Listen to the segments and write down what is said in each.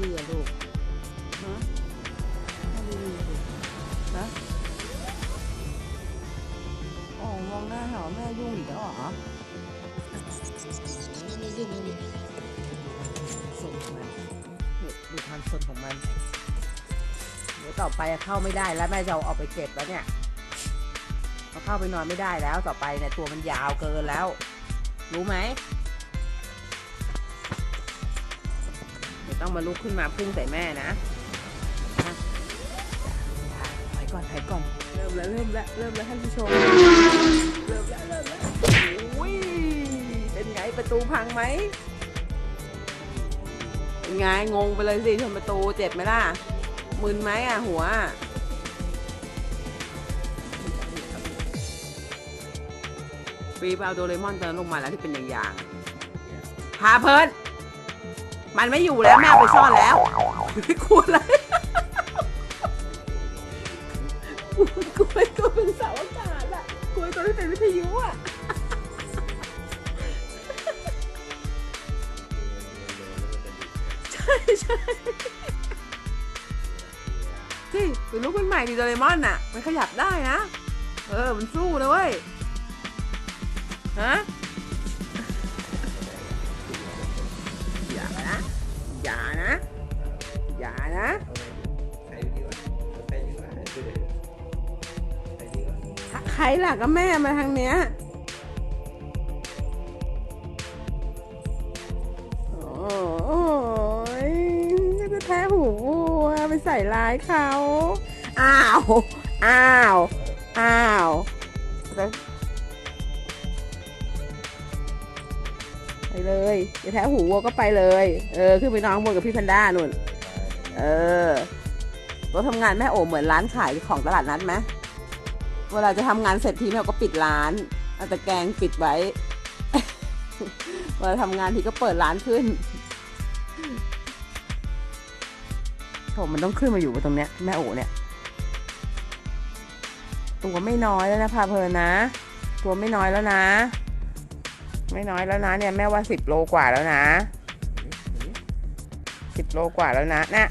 ดีๆอะลูกฮะมองดีๆสิฮะอ๋อมองหน้าหาแม่ยุ่งอีกแล้วเหรอส่งมันสดูความสนของมัน เดี๋ยวต่อไปเข้าไม่ได้แล้วแม่จะเอาออกไปเก็บแล้วเนี่ยเข้าไปนอนไม่ได้แล้วต่อไปเนี่ยตัวมันยาวเกินแล้ว รู้ไหม ต้องมาลุกขึ้นมาพึ่งใส่แม่นะนะถอยก่อนถอยก่อน เริ่มแล้วเริ่มแล้วเริ่มแล้วท่านผู้ชม เริ่มแล้วเริ่มแล้วโอ้ยเป็นไงประตูพังไหมเป็นไงงงไปเลยสิชนประตูเจ็บไหมล่ะมึนไหมอะหัวปีบเอาโดเรมอนตอนลงมาแล้วที่เป็นอย่างๆพาเพลิน มันไม่อยู่แล้วแม่ไปซ่อนแล้วไม่กลัวอะไรกลัวตัวเป็นเสาอากาศอะกลัวตัวที่เป็นวิทยุอะใช่ใช่สิเป็นลูกเป็นใหม่ดิโดเรมอนน่ะมันขยับได้นะ เออ มันสู้นะเว้ย ฮะ ครล่ะก็แม่มาทางเนี้ยโอ้ยจะแท้หูวัวไปใส่ร้ายเขาอ้าว อ้าว อ้าวไปเลยจะแท้หูวัวก็ไปเลย เออ ขึ้นไปนอนข้างบนกับพี่แพนด้านุ่น เออรถทำงานแม่โอเหมือนร้านขายของตลาดนัดไหม เวลาจะทำงานเสร็จทีแม่ก็ปิดร้านเอาตะแกรงปิดไว้ เวลาทำงานทีก็เปิดร้านขึ้นโถมันต้องขึ้นมาอยู่ตรงเนี้ยแม่โอเนี่ย ตัวไม่น้อยแล้วนะพาเพลินนะ ตัวไม่น้อยแล้วนะ ไม่น้อยแล้วนะเนี่ยแม่ว่าสิบโลกว่าแล้วนะสิบโลกว่าแล้วนะนะ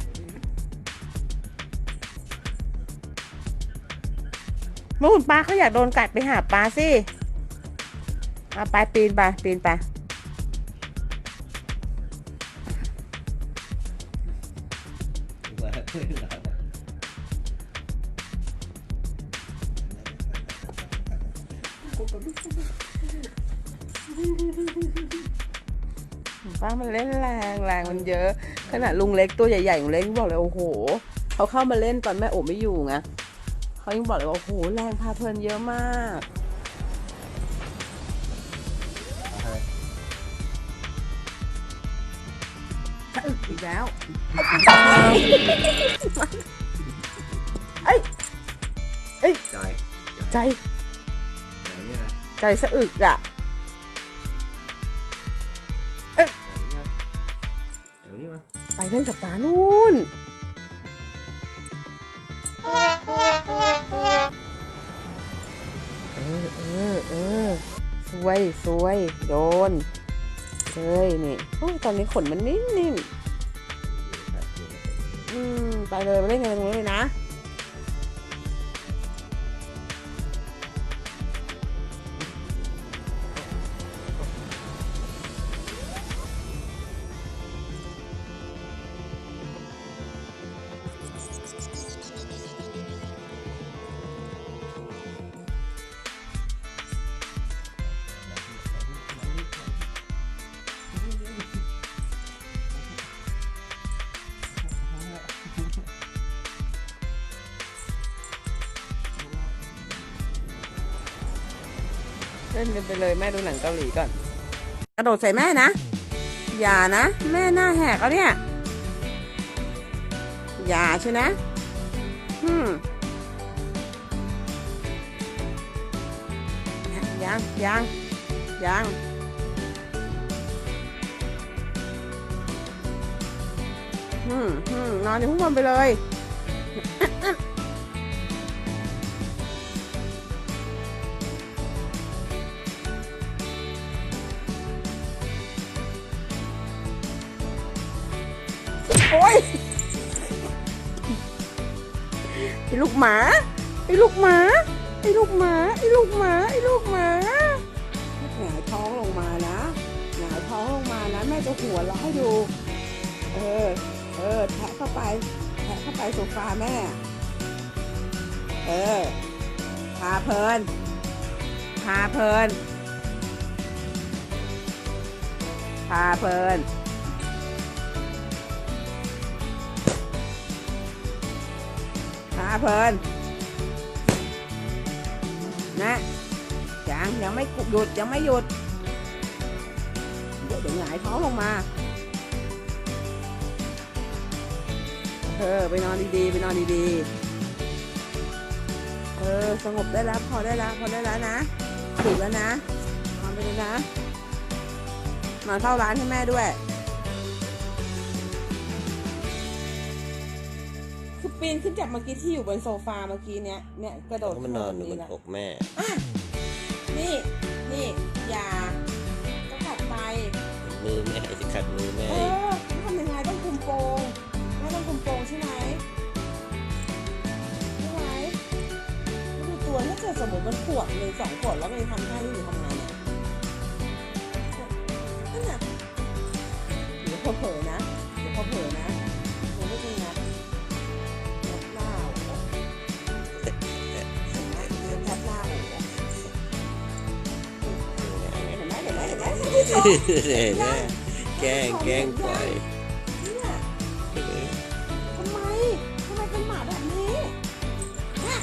เมื่อคุณป้าเขาอยากโดนกัดไปหาปลาสิเอาไปปีนไปปีนไปว่าป้ามันเล่นแรงแรงมันเยอะ ขนาดลุงเล็กตัวใหญ่ๆของเล็กบอกเลยโอ้โหเขาเข้ามาเล่นตอนแม่โอไม่อยู่ไง เขายังบอกเลยว่าโอ้โหแรงพาเพลินเยอะมากสะอึกอีกแล้วเอ้ยเอ้ยจอยใจไหนเนี่ยใจสะอึกอะไหนเนี่ยเดี๋ยวนี้มาไปเล่นกับตานู่น วยสวยโดนเลยนี่โอ้ยตอนนี้ขนมันนิ่มๆอืมไปเลยมาเล่นกันตรงนู้นเลยนะ เล่นกันไปเลยแม่ดูหนังเกาหลีก่อน กระโดดใส่แม่นะ อย่านะ แม่หน้าแหกแล้วเนี่ย อย่าใช่นะอืมยังยังยังอืมอืมนอนอยู่ข้างบนไปเลย โอ้ยไอ้ลูกหมาไอ้ลูกหมาไอ้ลูกหมาไอ้ลูกหมาไอ้ลูกหมาหงายท้องลงมานะหงายท้องลงมานะแม่จะหัวเราะให้ดู เออ เออแทะเข้าไปแทะเข้าไปโซฟาแม่ เออพาเพลินพาเพลินพาเพลิน เพลินนะยังยังไม่หยุดยังไม่หยุดเดี๋ยวเดี๋ยวหงายท้องลงมาเออไปนอนดีๆไปนอนดีๆเออสงบได้แล้วพอได้แล้วพอได้แล้วนะถึงแล้วนะนอนไปเลยนะนอนเฝ้าร้านให้แม่ด้วย ปีนขึ้นจากเมื่อกี้ที่อยู่บนโซฟาเมื่อกี้เนี้ยเนี่ยกระโดดก็มันนอนอยู่บขึ้นมาอกแม่นี่นี่อย่าก็กัดไป มือแม่จะขัดมือแม่เออีกอทำยังไงต้องคุมโปงแม่ต้องคุมโปงใช่ไหมใช่ไหมดูตัวถ้าเกิดสมมติมันขวดหนึ่งสองขวดแล้วมันทำท่านี้หรือทำไงเนี่ยนั่นน่ะเดี๋ยวพอเผลอนะเดี๋ยวพอเผลอนะ แกล้งแกล้งปล่อยทำไมทำไมเป็นหมาแบบนี้เนี่ย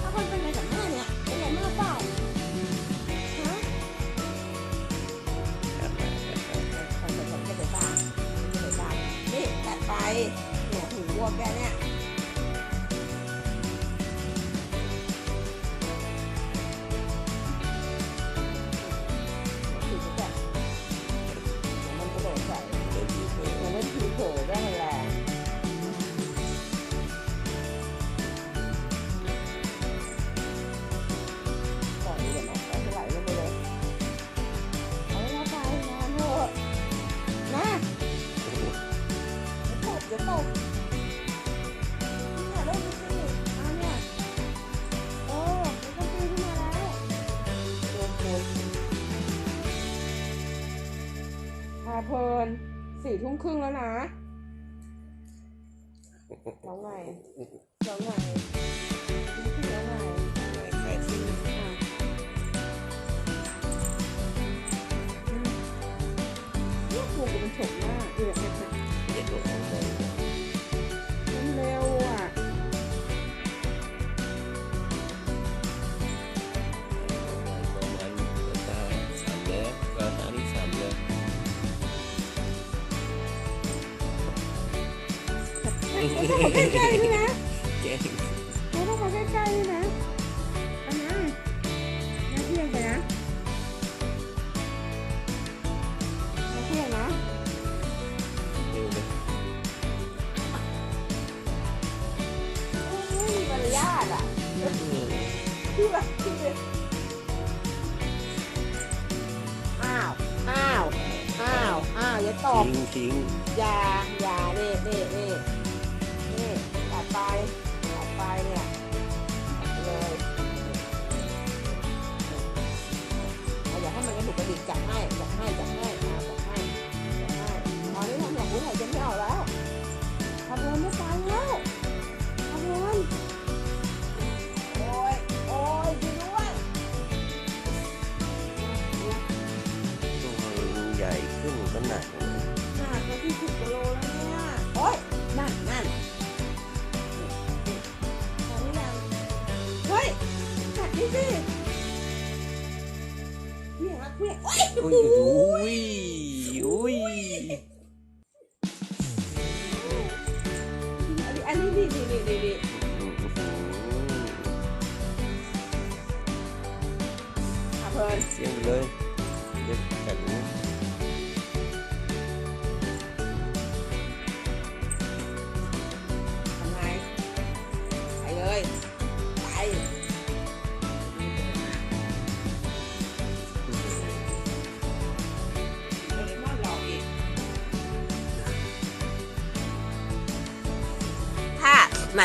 ถ้าคนเป็นอะไรกับแม่เนี่ยเป็นอะไรมากเปล่าฮะครับขอขอขอเก็บสายตาเก็บสายตานี่ตัดไปเนี่ยถึงวัวแกเนี่ย สี่ทุ่มครึ่งแล้วนะ แล้วไงแล้วไง ต้องขอใกล้ๆด้วยนะแกล้งเราต้องขอใกล้ๆด้วยนะเอานะน้าเที่ยงไปนะน้าเที่ยงนะไหมไม่มีมารยาทอะคือแบบคืออ้าว อ้าว อ้าว อ้าวอย่าตอบ ทิ้งทิ้ง อย่าอย่านี่นี่นี่นี่ตัด ไปออกไปเนี่ยเลยเอาอย่าให้มันกระดุกกระดิกจับให้จับให้จับให้ หนักนี่สิ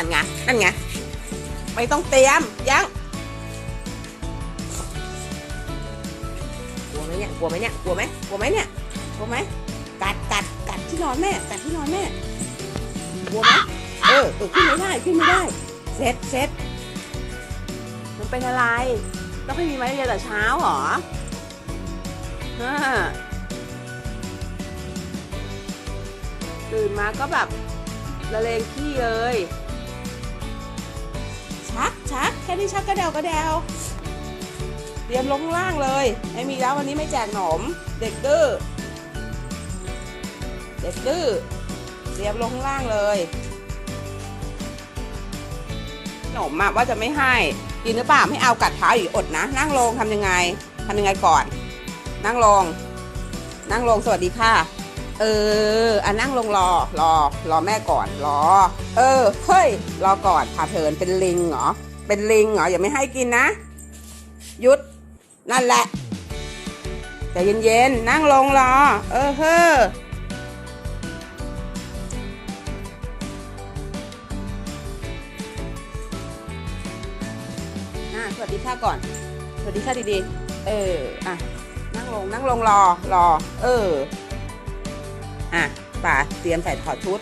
นั่นไง นั่นไง ไม่ต้องเตรียม ยัง กลัวไหมเนี่ย กลัวไหมเนี่ย กลัวไหมกลัวไหมเนี่ย กลัวไหม กัดกัดกัดที่นอนแม่ กัดที่นอนแม่ กลัวไหมเออเออขึ้นไม่ได้ ขึ้นไม่ได้ เซ็ตเซ็ตมันเป็นอะไร ต้องให้มีไม้เรียนแต่เช้าเหรอฮะตื่นมาก็แบบละเลงขี้เลย ชักชักแค่นี้ชักกระเดวกระเดวเตรียมลงล่างเลยไม่มีแล้ววันนี้ไม่แจกหนม เด็กดื้อเด็กดื้อเตรียมลงล่างเลยหนมอะว่าจะไม่ให้กินหรือเปล่าไม่เอากัดเท้าอีกอดนะ นั่งลงทำยังไงทำยังไงก่อน นั่งลง นั่งลงสวัสดีค่ะ เอออะนั่งลงรอรอรอแม่ก่อนรอ เออเฮ้ยรอก่อนพาเพลินเป็นลิงเหรอเป็นลิงเหรออย่าไม่ให้กินนะหยุดนั่นแหละใจเย็นๆนั่งลงรอ เออเฮ้ออะสวัสดีค่ะก่อน สวัสดีค่ะดีๆ เออ อะ นั่งลง นั่งลงรอ รอ เออ อะป่าเตรียมใส่ถอดชุด